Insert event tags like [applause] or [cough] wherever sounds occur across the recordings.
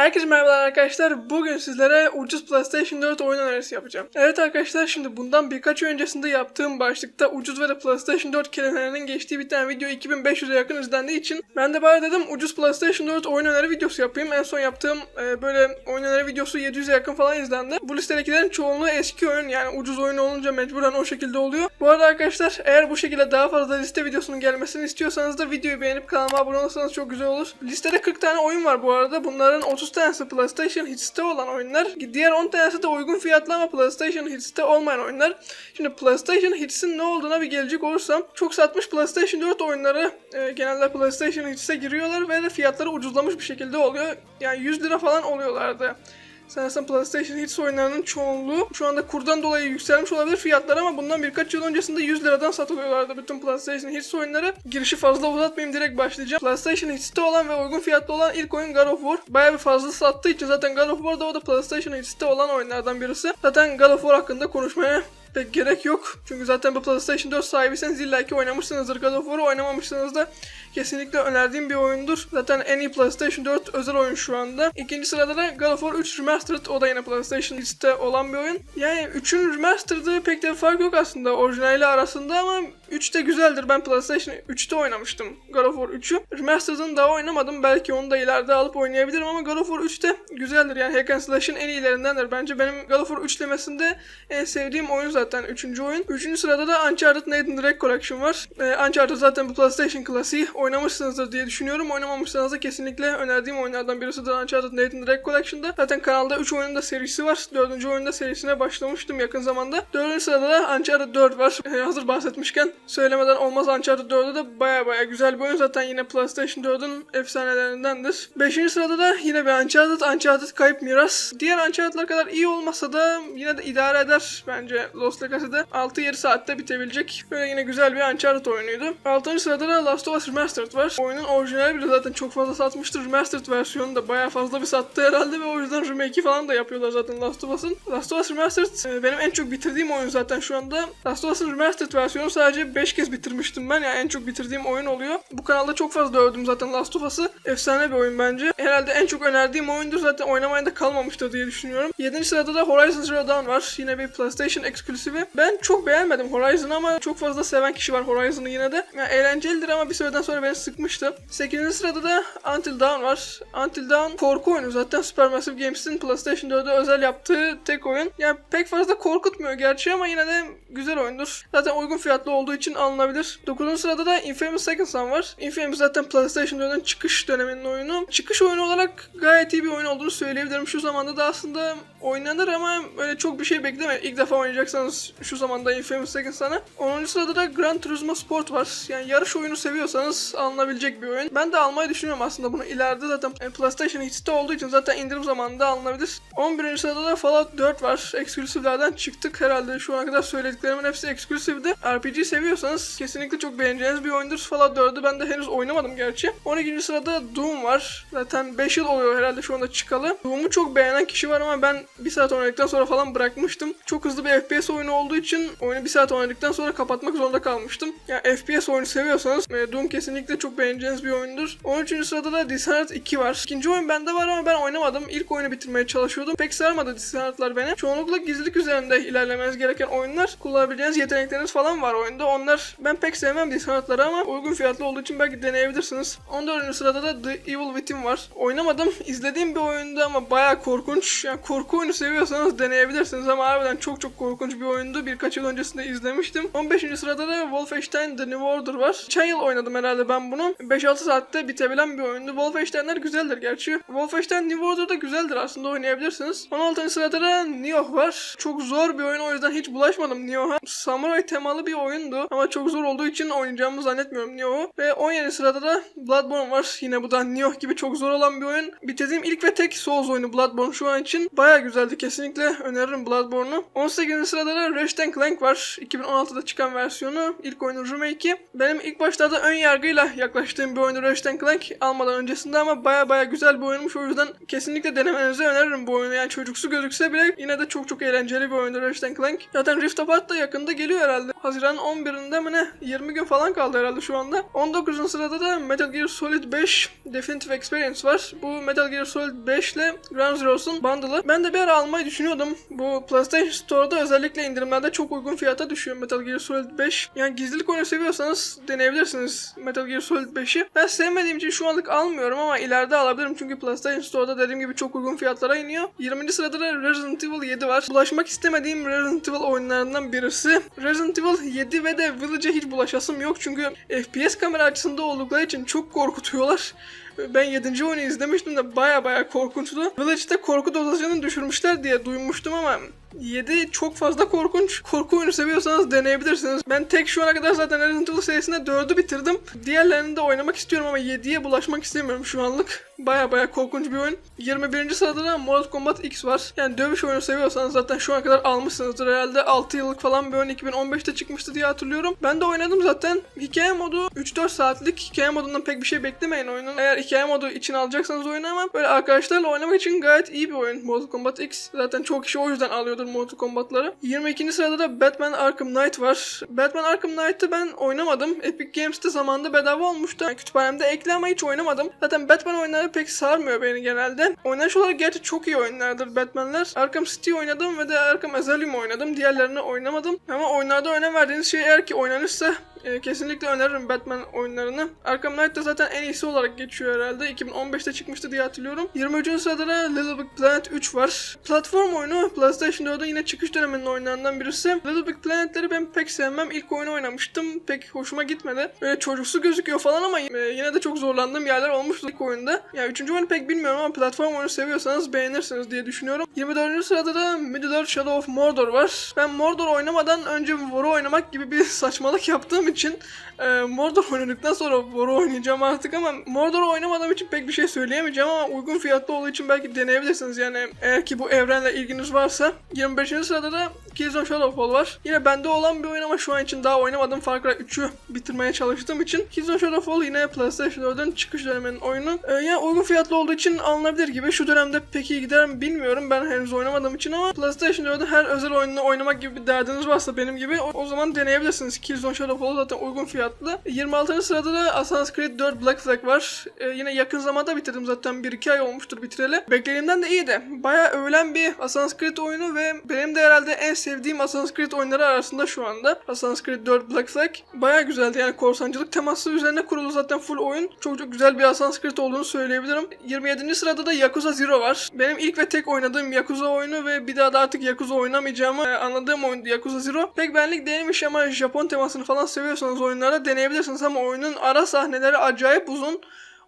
Herkese merhabalar arkadaşlar. Bugün sizlere ucuz PlayStation 4 oyun önerisi yapacağım. Evet arkadaşlar şimdi bundan birkaç öncesinde yaptığım başlıkta ucuz ve PlayStation 4 kelimelerinin geçtiği bir tane video 2500'e yakın izlendiği için ben de bari dedim ucuz PlayStation 4 oyun öneri videosu yapayım. En son yaptığım e, böyle oyun öneri videosu 700'e yakın falan izlendi. Bu listedekilerin çoğunluğu eski oyun yani ucuz oyun olunca mecburen o şekilde oluyor. Bu arada arkadaşlar eğer bu şekilde daha fazla liste videosunun gelmesini istiyorsanız da videoyu beğenip kanalıma abone olursanız çok güzel olur. Listede 40 tane oyun var bu arada. Bunların 30 tanesi PlayStation Hits'te olan oyunlar. Diğer 10 tanesi de uygun fiyatlı ama PlayStation Hits'te olmayan oyunlar. Şimdi PlayStation Hits'in ne olduğuna bir gelecek olursam çok satmış PlayStation 4 oyunları e, genelde PlayStation Hits'e giriyorlar ve de fiyatları ucuzlamış bir şekilde oluyor. Yani 100 lira falan oluyorlardı. Sanırsam PlayStation Hits oyunlarının çoğunluğu şu anda kurdan dolayı yükselmiş olabilir fiyatlar ama bundan birkaç yıl öncesinde 100 liradan satılıyorlardı bütün PlayStation Hits oyunları. Girişi fazla uzatmayayım direkt başlayacağım. PlayStation Hits'te olan ve uygun fiyatlı olan ilk oyun God of War. Bayağı bir fazla sattığı için zaten God of War da o da PlayStation Hits'te olan oyunlardan birisi. Zaten God of War hakkında konuşmaya pek gerek yok. Çünkü zaten bu PlayStation 4 sahibiyseniz illa ki oynamışsınızdır. God of War'u oynamamışsınız da kesinlikle önerdiğim bir oyundur. Zaten en iyi PlayStation 4 özel oyun şu anda. İkinci sırada da God of War 3 Remastered. O da yine PlayStation liste olan bir oyun. Yani 3'ün Remastered'ı pek de fark yok aslında orijinaliyle arasında ama 3 de güzeldir. Ben PlayStation 3'te oynamıştım God of War 3'ü. Remastered'ını daha oynamadım. Belki onu da ileride alıp oynayabilirim ama God of War 3 de güzeldir. Yani Hack and Slash'ın en iyilerindendir. Bence benim God of War 3 demesinde en sevdiğim oyun zaten 3. oyun. 3. sırada da Uncharted Nathan Drake Collection var. Ee, Uncharted zaten bu PlayStation klasiği. Oynamışsınızdır diye düşünüyorum. Oynamamışsanız da kesinlikle önerdiğim oyunlardan birisi de Uncharted Nathan Drake Collection'da. Zaten kanalda 3 oyunun da serisi var. 4. oyunda serisine başlamıştım yakın zamanda. 4. sırada da Uncharted 4 var. Ee, hazır bahsetmişken söylemeden olmaz Uncharted 4'de de baya baya güzel bir oyun. Zaten yine PlayStation 4'ün efsanelerindendir. 5. sırada da yine bir Uncharted, Uncharted Kayıp Miras. Diğer Uncharted'lar kadar iyi olmasa da yine de idare eder bence Lost Legacy'de. 6-7 saatte bitebilecek böyle yine güzel bir Uncharted oyunuydu. 6. sırada da Last of Us Remastered var. Oyunun orijinali bile zaten çok fazla satmıştır. Remastered versiyonu da baya fazla bir sattı herhalde ve o yüzden remake'i falan da yapıyorlar zaten Last of Us'ın. Last of Us Remastered e, benim en çok bitirdiğim oyun zaten şu anda. Last of Us'ın Remastered versiyonu sadece 5 kez bitirmiştim ben. Yani en çok bitirdiğim oyun oluyor. Bu kanalda çok fazla övdüm zaten Last of Us'ı. Efsane bir oyun bence. Herhalde en çok önerdiğim oyundur zaten oynamaya da kalmamıştır diye düşünüyorum. 7. sırada da Horizon Zero Dawn var. Yine bir PlayStation eksklusivi. Ben çok beğenmedim Horizon'ı ama çok fazla seven kişi var Horizon'ı yine de. Yani eğlencelidir ama bir süreden sonra beni sıkmıştı. 8. sırada da Until Dawn var. Until Dawn korku oyunu zaten Supermassive Games'in PlayStation 4'e özel yaptığı tek oyun. Yani pek fazla korkutmuyor gerçi ama yine de güzel oyundur. Zaten uygun fiyatlı olduğu için alınabilir. 9. sırada da Infamous Second Son var. Infamous zaten PlayStation 4'ün çıkış döneminin oyunu. Çıkış oyunu olarak gayet iyi bir oyun olduğunu söyleyebilirim. Şu zamanda da aslında oynanır ama öyle çok bir şey bekleme. İlk defa oynayacaksanız şu zamanda Infamous Second Son'a. 10. sırada da Gran Turismo Sport var. Yani yarış oyunu seviyorsanız alınabilecek bir oyun. Ben de almayı düşünüyorum aslında bunu. İleride zaten e, PlayStation Hits'te olduğu için zaten indirim zamanında alınabilir. 11. sırada da Fallout 4 var. Eksklusivlerden çıktık herhalde. Şu ana kadar söylediklerimin hepsi eksklusivdi. RPG seviyorsanız kesinlikle çok beğeneceğiniz bir oyundur. Fallout 4'ü ben de henüz oynamadım gerçi. 12. sırada Doom var. Zaten 5 yıl oluyor herhalde şu anda çıkalı. Doom'u çok beğenen kişi var ama ben bir saat oynadıktan sonra falan bırakmıştım. Çok hızlı bir FPS oyunu olduğu için oyunu bir saat oynadıktan sonra kapatmak zorunda kalmıştım. Yani FPS oyunu seviyorsanız e, Doom kesinlikle çok beğeneceğiniz bir oyundur. 13. sırada da Dishonored 2 var. İkinci oyun bende var ama ben oynamadım. İlk oyunu bitirmeye çalışıyordum. Pek sarmadı Dishonored'lar beni. Çoğunlukla gizlilik üzerinde ilerlemeniz gereken oyunlar. Kullanabileceğiniz yetenekleriniz falan var oyunda. Onlar ben pek sevmem Dishonored'ları ama uygun fiyatlı olduğu için belki deneyebilirsiniz. 14. sırada da The Evil Within var. Oynamadım. İzlediğim bir oyundu ama bayağı korkunç. Yani korku oyunu seviyorsanız deneyebilirsiniz ama harbiden çok çok korkunç bir oyundu. Birkaç yıl öncesinde izlemiştim. 15. sırada da Wolfenstein The New Order var. Geçen yıl oynadım herhalde ben bunu. 5-6 saatte bitebilen bir oyundu. Wolfenstein'ler güzeldir gerçi. Wolfenstein New Order da güzeldir aslında oynayabilirsiniz. 16. sırada da Nioh var. Çok zor bir oyun o yüzden hiç bulaşmadım Nioh'a. Samurai temalı bir oyundu ama çok zor olduğu için oynayacağımı zannetmiyorum Nioh'u. Ve 17. sırada da Bloodborne var. Yine bu da Nioh gibi çok zor olan bir oyun. Bitirdiğim ilk ve tek Souls oyunu Bloodborne şu an için. Baya güzeldi. Kesinlikle öneririm Bloodborne'u. 18. sırada sırada Ratchet Clank var. 2016'da çıkan versiyonu. ilk oyunun remake'i. Benim ilk başlarda ön yargıyla yaklaştığım bir oyunu Ratchet Clank almadan öncesinde ama baya baya güzel bir oyunmuş. O yüzden kesinlikle denemenizi öneririm bu oyunu. Yani çocuksu gözükse bile yine de çok çok eğlenceli bir oyundur Ratchet Clank. Zaten Rift Apart da yakında geliyor herhalde. Haziran 11'inde mi ne? 20 gün falan kaldı herhalde şu anda. 19. sırada da Metal Gear Solid 5 Definitive Experience var. Bu Metal Gear Solid 5 ile Ground Zeroes'un bundle'ı. Ben de bir ara almayı düşünüyordum. Bu PlayStation Store'da özellikle indirimlerde çok uygun fiyata düşüyor Metal Gear Solid 5. Yani gizlilik oyunu seviyorsanız deneyebilirsiniz Metal Gear Solid 5'i. Ben sevmediğim için şu anlık almıyorum ama ileride alabilirim çünkü PlayStation Store'da dediğim gibi çok uygun fiyatlara iniyor. 20. sırada da Resident Evil 7 var. Bulaşmak istemediğim Resident Evil oyunlarından birisi. Resident Evil 7 ve de Village'e hiç bulaşasım yok çünkü FPS kamera açısında oldukları için çok korkutuyorlar. Ben 7. oyunu izlemiştim de baya baya korkunçtu. Village'de korku dozajını düşürmüşler diye duymuştum ama 7 çok fazla korkunç. Korku oyunu seviyorsanız deneyebilirsiniz. Ben tek şu ana kadar zaten Resident Evil serisinde 4'ü bitirdim. Diğerlerini de oynamak istiyorum ama 7'ye bulaşmak istemiyorum şu anlık. Baya baya korkunç bir oyun. 21. sırada da Mortal Kombat X var. Yani dövüş oyunu seviyorsanız zaten şu ana kadar almışsınızdır. Herhalde 6 yıllık falan bir oyun 2015'te çıkmıştı diye hatırlıyorum. Ben de oynadım zaten. Hikaye modu 3-4 saatlik. Hikaye modundan pek bir şey beklemeyin oyunun. Eğer hikaye modu için alacaksanız oyunu ama böyle arkadaşlarla oynamak için gayet iyi bir oyun Mortal Kombat X. Zaten çok kişi o yüzden alıyordur Mortal Kombat'ları. 22. sırada da Batman Arkham Knight var. Batman Arkham Knight'ı ben oynamadım. Epic Games'te zamanında bedava olmuştu. Yani kütüphanemde ekle ama hiç oynamadım. Zaten Batman oyunları pek sarmıyor beni genelde. Oynanış olarak gerçi çok iyi oyunlardır Batman'ler. Arkham City oynadım ve de Arkham Asylum oynadım. Diğerlerini oynamadım. Ama oyunlarda önem verdiğiniz şey eğer ki oynanırsa e, kesinlikle öneririm Batman oyunlarını. Arkham Knight da zaten en iyisi olarak geçiyor herhalde. 2015'te çıkmıştı diye hatırlıyorum. 23. sırada da Little Big Planet 3 var. Platform oyunu PlayStation 4'ün yine çıkış döneminin oyunlarından birisi. Little Big Planet'leri ben pek sevmem. İlk oyunu oynamıştım. Pek hoşuma gitmedi. Böyle çocuksu gözüküyor falan ama e, yine de çok zorlandığım yerler olmuştu ilk oyunda. Yani 3. oyunu pek bilmiyorum ama platform oyunu seviyorsanız beğenirsiniz diye düşünüyorum. 24. sırada da Middle Earth Shadow of Mordor var. Ben Mordor oynamadan önce War'u oynamak gibi bir [laughs] saçmalık yaptığım için e, Mordor oynadıktan sonra War'u oynayacağım artık ama Mordor oynamadığım için pek bir şey söyleyemeyeceğim ama uygun fiyatlı olduğu için belki deneyebilirsiniz yani eğer ki bu evrenle ilginiz varsa. 25. sırada da Killzone Shadowfall var. Yine bende olan bir oyun ama şu an için daha oynamadım. Far Cry 3'ü bitirmeye çalıştığım için. Killzone Shadowfall yine PlayStation 4'ün çıkış döneminin oyunu. Ee, yani uygun fiyatlı olduğu için alınabilir gibi. Şu dönemde pek iyi gider mi bilmiyorum. Ben henüz oynamadığım için ama PlayStation 4'ün her özel oyununu oynamak gibi bir derdiniz varsa benim gibi o, o zaman deneyebilirsiniz. Killzone Shadowfall zaten uygun fiyatlı. 26. sırada da Assassin's Creed 4 Black Flag var. Ee, yine yakın zamanda bitirdim zaten. 1-2 ay olmuştur bitireli. Beklediğimden de iyiydi. Bayağı övülen bir Assassin's Creed oyunu ve benim de herhalde en sevdiğim Assassin's Creed oyunları arasında şu anda. Assassin's Creed 4 Black Flag. Bayağı güzeldi yani korsancılık teması üzerine kurulu zaten full oyun. Çok çok güzel bir Assassin's Creed olduğunu söyleyebilirim. 27. sırada da Yakuza Zero var. Benim ilk ve tek oynadığım Yakuza oyunu ve bir daha da artık Yakuza oynamayacağımı e, anladığım oyundu Yakuza Zero. Pek benlik değilmiş ama Japon temasını falan seviyorsanız oyunlarda deneyebilirsiniz ama oyunun ara sahneleri acayip uzun.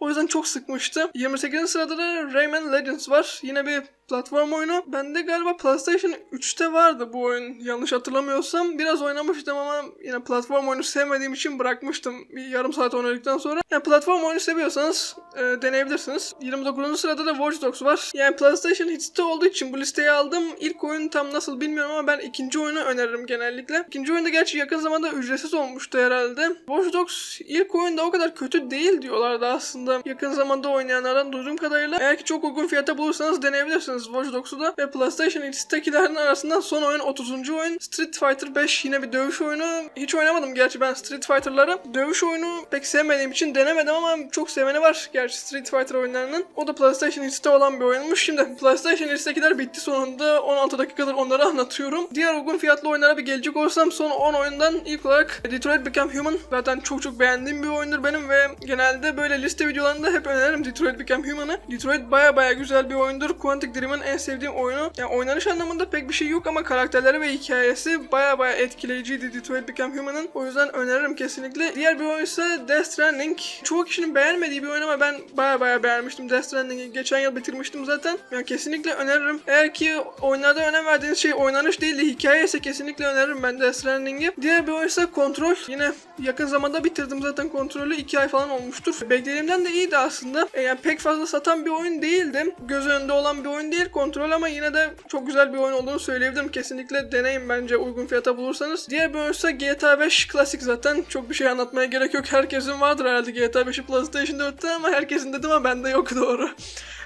O yüzden çok sıkmıştı. 28. sırada da Rayman Legends var. Yine bir platform oyunu. Bende galiba PlayStation 3'te vardı bu oyun yanlış hatırlamıyorsam. Biraz oynamıştım ama yine platform oyunu sevmediğim için bırakmıştım bir yarım saat oynadıktan sonra. Yani platform oyunu seviyorsanız e, deneyebilirsiniz. 29. sırada da Watch Dogs var. Yani PlayStation Hits'te olduğu için bu listeye aldım. İlk oyun tam nasıl bilmiyorum ama ben ikinci oyunu öneririm genellikle. İkinci oyunda gerçi yakın zamanda ücretsiz olmuştu herhalde. Watch Dogs ilk oyunda o kadar kötü değil diyorlardı aslında. Yakın zamanda oynayanlardan duyduğum kadarıyla. Eğer ki çok uygun fiyata bulursanız deneyebilirsiniz Watch Dogs'u da. Ve PlayStation X'tekilerin arasından son oyun 30. oyun. Street Fighter 5 yine bir dövüş oyunu. Hiç oynamadım gerçi ben Street Fighter'ları. Dövüş oyunu pek sevmediğim için denemedim ama çok seveni var gerçi Street Fighter oyunlarının. O da PlayStation X'te olan bir oyunmuş. Şimdi PlayStation X'tekiler bitti sonunda. 16 dakikadır onları anlatıyorum. Diğer uygun fiyatlı oyunlara bir gelecek olursam son 10 oyundan ilk olarak Detroit Become Human. Zaten çok çok beğendiğim bir oyundur benim ve genelde böyle liste videolarında hep öneririm Detroit Become Human'ı. Detroit baya baya güzel bir oyundur. Quantic Dream'in en sevdiğim oyunu. Yani oynanış anlamında pek bir şey yok ama karakterleri ve hikayesi baya baya etkileyiciydi Detroit Become Human'ın. O yüzden öneririm kesinlikle. Diğer bir oyun ise Death Stranding. Çoğu kişinin beğenmediği bir oyun ama ben baya baya beğenmiştim Death Stranding'i. Geçen yıl bitirmiştim zaten. Yani kesinlikle öneririm. Eğer ki oyunlarda önem verdiğiniz şey oynanış değil de hikaye ise kesinlikle öneririm ben Death Stranding'i. Diğer bir oyun ise Control. Yine yakın zamanda bitirdim zaten kontrolü. 2 ay falan olmuştur. Beklediğimden de iyiydi aslında. E, yani pek fazla satan bir oyun değildi. Göz önünde olan bir oyun değil değil kontrol ama yine de çok güzel bir oyun olduğunu söyleyebilirim. Kesinlikle deneyin bence uygun fiyata bulursanız. Diğer bir oyunsa GTA 5 klasik zaten. Çok bir şey anlatmaya gerek yok. Herkesin vardır herhalde GTA 5'i PlayStation 4'te ama herkesin dedim ama bende yok [laughs] doğru.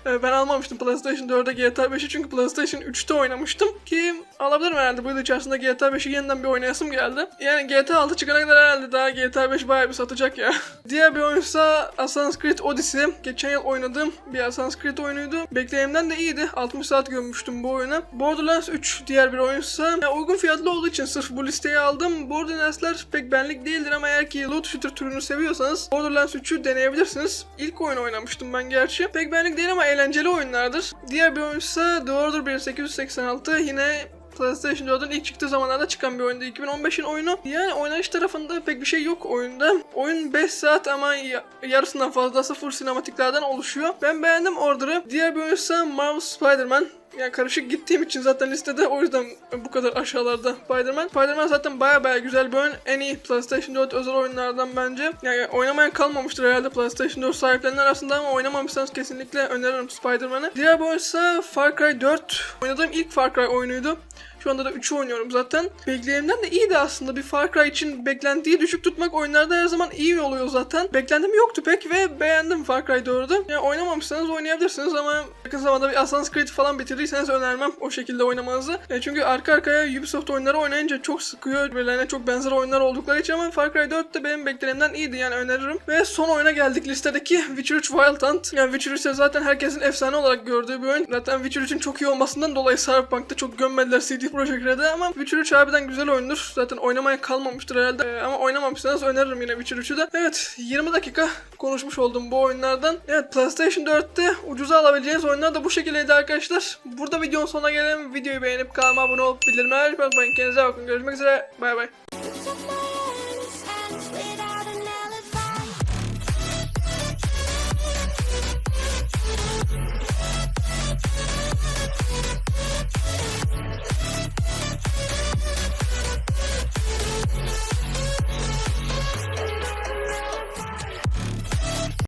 Ee, Ben almamıştım PlayStation 4'e GTA 5'i çünkü PlayStation 3'te oynamıştım ki alabilirim herhalde bu yıl içerisinde GTA 5'i yeniden bir oynayasım geldi. Yani GTA 6 çıkana kadar herhalde daha GTA 5 bayağı bir satacak ya. [laughs] Diğer bir oyunsa Assassin's Creed Odyssey. Geçen yıl oynadığım bir Assassin's Creed oyunuydu. Beklenimden de iyiydi. 60 saat gömmüştüm bu oyuna. Borderlands 3 diğer bir oyunsa yani uygun fiyatlı olduğu için sırf bu listeye aldım. Borderlands'ler pek benlik değildir ama eğer ki loot shooter türünü seviyorsanız Borderlands 3'ü deneyebilirsiniz. İlk oyunu oynamıştım ben gerçi. Pek benlik değil ama eğlenceli oyunlardır. Diğer bir oyunsa The Order 1886 yine PlayStation 4'ün ilk çıktığı zamanlarda çıkan bir oyundu. 2015'in oyunu. Yani oynanış tarafında pek bir şey yok oyunda. Oyun 5 saat ama ya- yarısından fazlası full sinematiklerden oluşuyor. Ben beğendim Order'ı. Diğer bir oyunsa Marvel Spider-Man. Yani karışık gittiğim için zaten listede o yüzden bu kadar aşağılarda Spider-Man. Spider-Man zaten baya baya güzel bir oyun. En iyi PlayStation 4 özel oyunlardan bence. Yani oynamayan kalmamıştır herhalde PlayStation 4 sahiplerinin arasında ama oynamamışsanız kesinlikle öneririm Spider-Man'ı. Diğer bir oyunsa Far Cry 4. Oynadığım ilk Far Cry oyunuydu. Şu anda da 3'ü oynuyorum zaten. Beklenimden de iyiydi aslında. Bir Far Cry için beklentiyi düşük tutmak oyunlarda her zaman iyi oluyor zaten. Beklentim yoktu pek ve beğendim Far Cry 4'ü. Yani oynamamışsanız oynayabilirsiniz ama yakın zamanda bir Assassin's Creed falan bitirdiyseniz önermem o şekilde oynamanızı. E, çünkü arka arkaya Ubisoft oyunları oynayınca çok sıkıyor. Birbirlerine çok benzer oyunlar oldukları için ama Far Cry 4 de benim beklenimden iyiydi yani öneririm. Ve son oyuna geldik listedeki Witcher 3 Wild Hunt. Yani Witcher 3 ise zaten herkesin efsane olarak gördüğü bir oyun. Zaten Witcher 3'ün çok iyi olmasından dolayı Cyberpunk'ta çok gömmediler CD Projekt'e ama Witcher 3 harbiden güzel oyundur. Zaten oynamaya kalmamıştır herhalde. Ee, ama oynamamışsanız öneririm yine Witcher 3'ü de. Evet 20 dakika konuşmuş oldum bu oyunlardan. Evet PlayStation 4'te ucuza alabileceğiniz oyunlar da bu şekildeydi arkadaşlar. Burada videonun sonuna gelelim. Videoyu beğenip kanalıma abone olup bildirimleri açmayı unutmayın. Kendinize bakın. Görüşmek üzere. Bay bay.